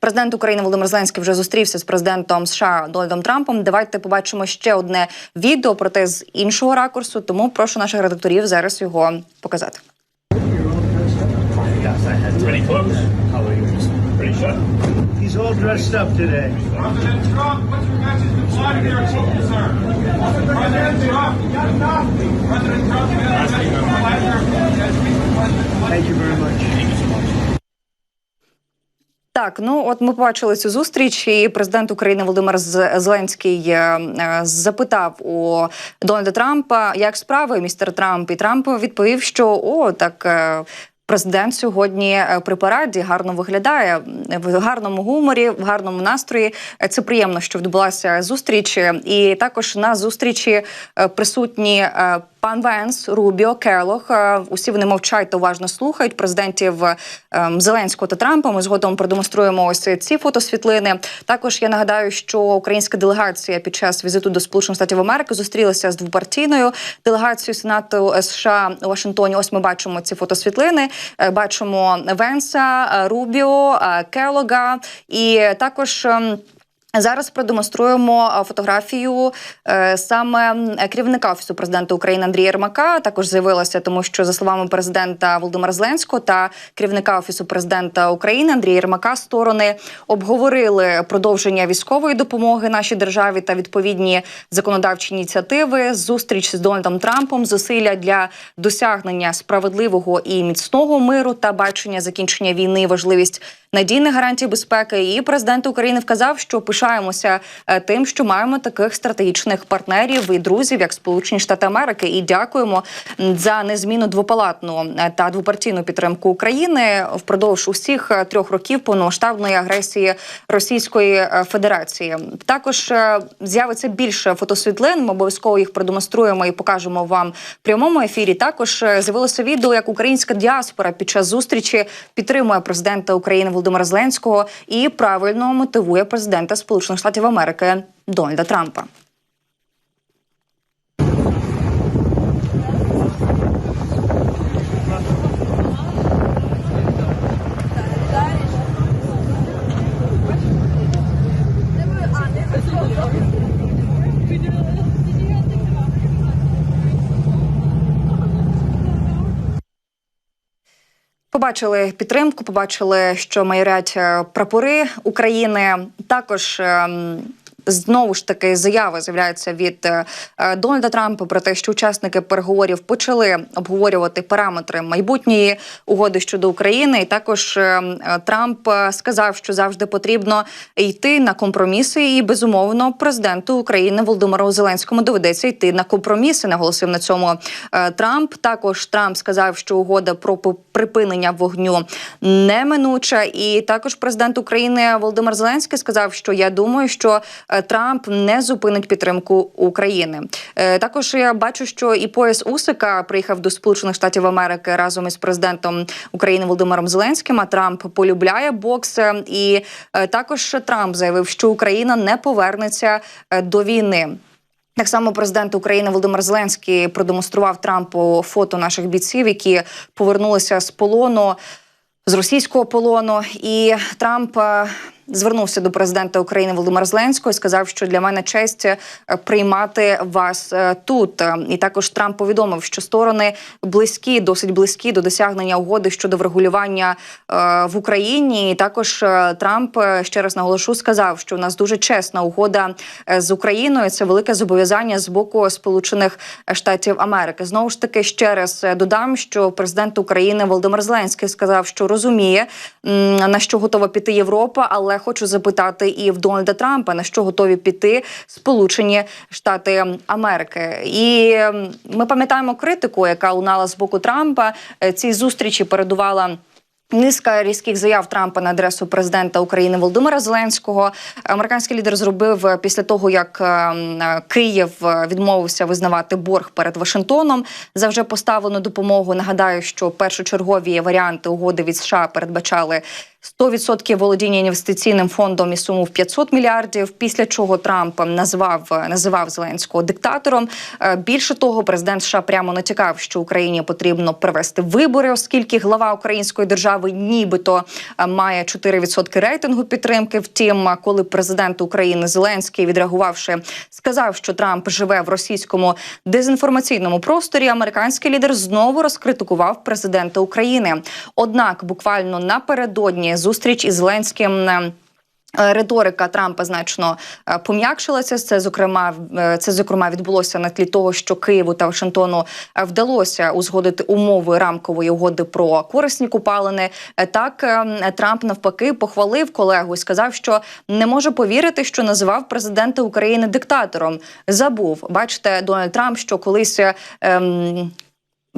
Президент України Володимир Зеленський вже зустрівся з президентом США Дональдом Трампом. Давайте побачимо ще одне відео, проте з іншого ракурсу. Тому прошу наших редакторів зараз його показати. He's all dressed up today. President Trump, what's your message to Vladimir Putin, sir? President Trump, President Trump. Thank you very much. Так, ну от ми побачили цю зустріч, і президент України Володимир Зеленський е, е, запитав у Дональда Трампа, як справи, містер Трамп, і Трамп відповів, що о, так. е, Президент сьогодні при параді гарно виглядає в гарному гуморі, в гарному настрої. Це приємно, що відбулася зустріч. І також на зустрічі присутні пан Венс, Рубіо, Келох. Е, Усі вони мовчать та уважно слухають президентів е, Зеленського та Трампа. Ми згодом продемонструємо ось ці фотосвітлини. Також я нагадаю, що українська делегація під час візиту до Сполучених Штатів Америки зустрілася з двопартійною делегацією Сенату США у Вашингтоні. Ось ми бачимо ці фотосвітлини. Е, Бачимо Венса, Рубіо, Келога і також. Зараз продемонструємо е, фотографію е, саме керівника офісу президента України Андрія Єрмака. Також з'явилася, тому що за словами президента Володимира Зеленського та керівника офісу президента України Андрія Єрмака сторони обговорили продовження військової допомоги нашій державі та відповідні законодавчі ініціативи. Зустріч з Дональдом Трампом, зусилля для досягнення справедливого і міцного миру та бачення закінчення війни, важливість надійних гарантій безпеки. І президент України вказав, що пишаємося е, тим, що маємо таких стратегічних партнерів і друзів, як Сполучені Штати Америки, і дякуємо за незмінну двопалатну е, та двопартійну підтримку України впродовж усіх е, трьох років повномасштабної агресії Російської Федерації. Також з'явиться більше фотосвітлин. Ми обов'язково їх продемонструємо і покажемо вам в прямому ефірі. Також з'явилося відео, як українська діаспора під час зустрічі підтримує президента України Володимира Зеленського і правильно мотивує президента Сполучених Штатів Америки Дональда Трампа. Побачили підтримку, побачили, що майорять е, прапори України. Також ем, знову ж таки заяви з'являються від е, е, Дональда Трампа про те, що учасники переговорів почали обговорювати параметри майбутньої угоди щодо України. І також е, Трамп сказав, що завжди потрібно йти на компроміси, і безумовно президенту України Володимиру Зеленському доведеться йти на компроміси. Наголосив на цьому Трамп. Також Трамп сказав, що угода про припинення вогню неминуча. І також президент України Володимир Зеленський сказав, що я думаю, що Трамп не зупинить підтримку України. Е, Також я бачу, що і пояс Усика приїхав до Сполучених Штатів Америки разом із президентом України Володимиром Зеленським. А Трамп полюбляє бокс. Е, І е, також Трамп заявив, що Україна не повернеться е, до війни. Так само президент України Володимир Зеленський продемонстрував Трампу фото наших бійців, які повернулися з полону з російського полону. І Трамп е, звернувся до президента України Володимира Зеленського і сказав, що для мене честь е, приймати вас е, тут. Е, І також Трамп повідомив, що сторони близькі, досить близькі до досягнення угоди щодо врегулювання в Україні. І також Трамп ще раз наголошу сказав, що у нас дуже чесна угода з Україною. Це велике зобов'язання з боку Сполучених Штатів Америки. Знову ж таки, ще раз додам, що президент України Володимир Зеленський сказав, що розуміє на що готова піти Європа, але хочу запитати і в Дональда Трампа на що готові піти Сполучені Штати Америки. І ми пам'ятаємо критику, яка лунала з боку Трампа. Е, Цій зустрічі передувала. Низка різких заяв Трампа на адресу президента України Володимира Зеленського. Американський лідер зробив е, після того, як е, м, е, Київ відмовився визнавати борг перед Вашингтоном за вже поставлену допомогу. Нагадаю, що першочергові варіанти угоди від США передбачали 100% володіння інвестиційним фондом і суму в 500 мільярдів. Після чого Трамп назвав називав Зеленського диктатором. Е, Більше того, президент США прямо натякав, що Україні потрібно провести вибори, оскільки глава української держави нібито е, має 4% рейтингу підтримки. Втім, коли президент України Зеленський відреагувавши, сказав, що Трамп живе в російському дезінформаційному просторі. Американський лідер знову розкритикував президента України. Однак, буквально напередодні зустріч із Зеленським. е, Риторика Трампа значно е, пом'якшилася. Це зокрема е, це зокрема відбулося на тлі того, що Києву та Вашингтону вдалося узгодити умови рамкової угоди про корисні купалини. Так Трамп навпаки похвалив колегу і сказав, що не може повірити, що називав президента України диктатором. Забув, бачите, Дональд Трамп, що колись. ем,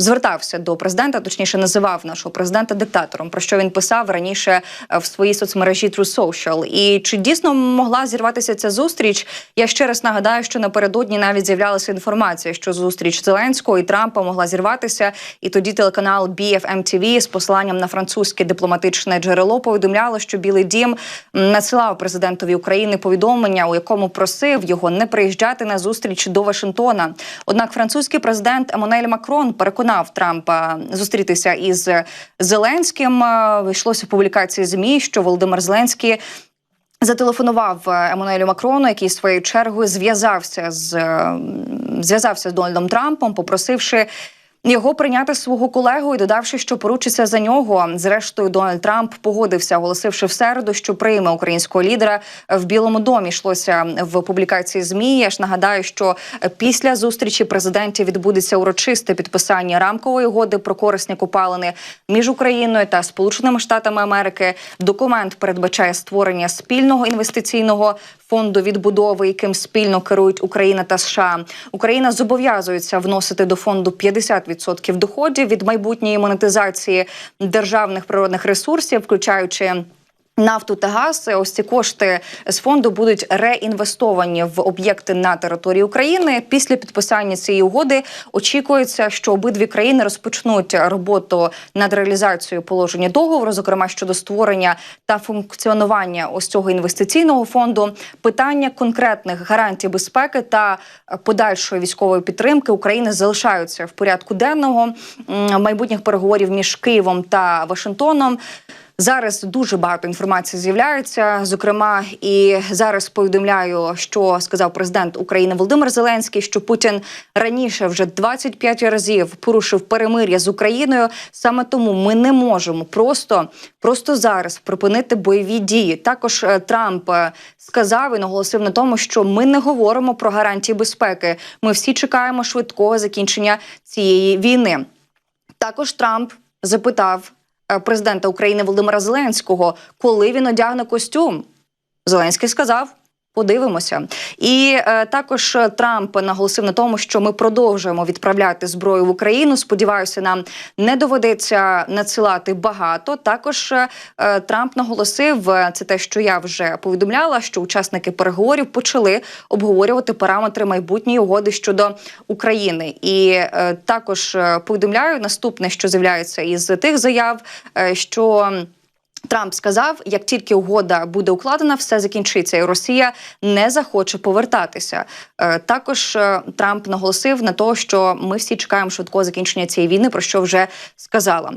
звертався до президента, точніше називав нашого президента диктатором, про що він писав раніше е, в своїй соцмережі True Social. І чи дійсно могла зірватися ця зустріч? Я ще раз нагадаю, що напередодні навіть з'являлася інформація, що зустріч Зеленського і Трампа могла зірватися. І тоді телеканал BFM TV з посиланням на французьке дипломатичне джерело повідомляло, що Білий Дім надсилав президентові України повідомлення, у якому просив його не приїжджати на зустріч до Вашингтона. Однак французький президент Еммануель Макрон переконав Трампа зустрітися із Зеленським. Е, Йшлося в публікації змі, що Володимир Зеленський. Зателефонував е, Еммануелю Макрону, який своєю чергою зв'язався з е, зв'язався з Дональдом Трампом, попросивши його прийняти свого колегу і додавши, що поручиться за нього. Зрештою, Дональд Трамп погодився, оголосивши в середу, що прийме українського лідера в Білому домі. Йшлося в публікації змі. Я ж нагадаю, що після зустрічі президентів відбудеться урочисте підписання рамкової угоди про корисні копалини між Україною та Сполученими Штатами Америки. Документ передбачає створення спільного інвестиційного фонду відбудови, яким спільно керують Україна та США. Україна зобов'язується вносити до фонду 50% доходів від майбутньої монетизації державних природних ресурсів, включаючи. Нафту та газ, ось ці кошти з фонду будуть реінвестовані в об'єкти на території України. Після підписання цієї угоди очікується, що обидві країни розпочнуть роботу над реалізацією положення договору, зокрема щодо створення та функціонування ось цього інвестиційного фонду. Питання конкретних гарантій безпеки та подальшої військової підтримки України залишаються в порядку денного майбутніх переговорів між Києвом та Вашингтоном. Зараз дуже багато інформації з'являється. Зокрема, і зараз повідомляю, що сказав президент України Володимир Зеленський, що Путін раніше вже 25 разів порушив перемир'я з Україною. Саме тому ми не можемо просто, просто зараз припинити бойові дії. Також е, Трамп е, сказав і наголосив на тому, що ми не говоримо про гарантії безпеки. Ми всі чекаємо швидкого закінчення цієї війни. Також Трамп запитав президента України Володимира Зеленського, коли він одягне костюм. Зеленський сказав. Подивимося, і е, також Трамп наголосив на тому, що ми продовжуємо відправляти зброю в Україну. Сподіваюся, нам не доведеться надсилати багато. Також е, е, Трамп наголосив е, це те, що я вже повідомляла, що учасники переговорів почали обговорювати параметри майбутньої угоди щодо України. І е, також е, повідомляю наступне, що з'являється із тих заяв, е, що. Трамп сказав, як тільки угода буде укладена, все закінчиться, і Росія не захоче повертатися. Е, Також е, Трамп наголосив на те, що ми всі чекаємо швидкого закінчення цієї війни, про що вже сказала.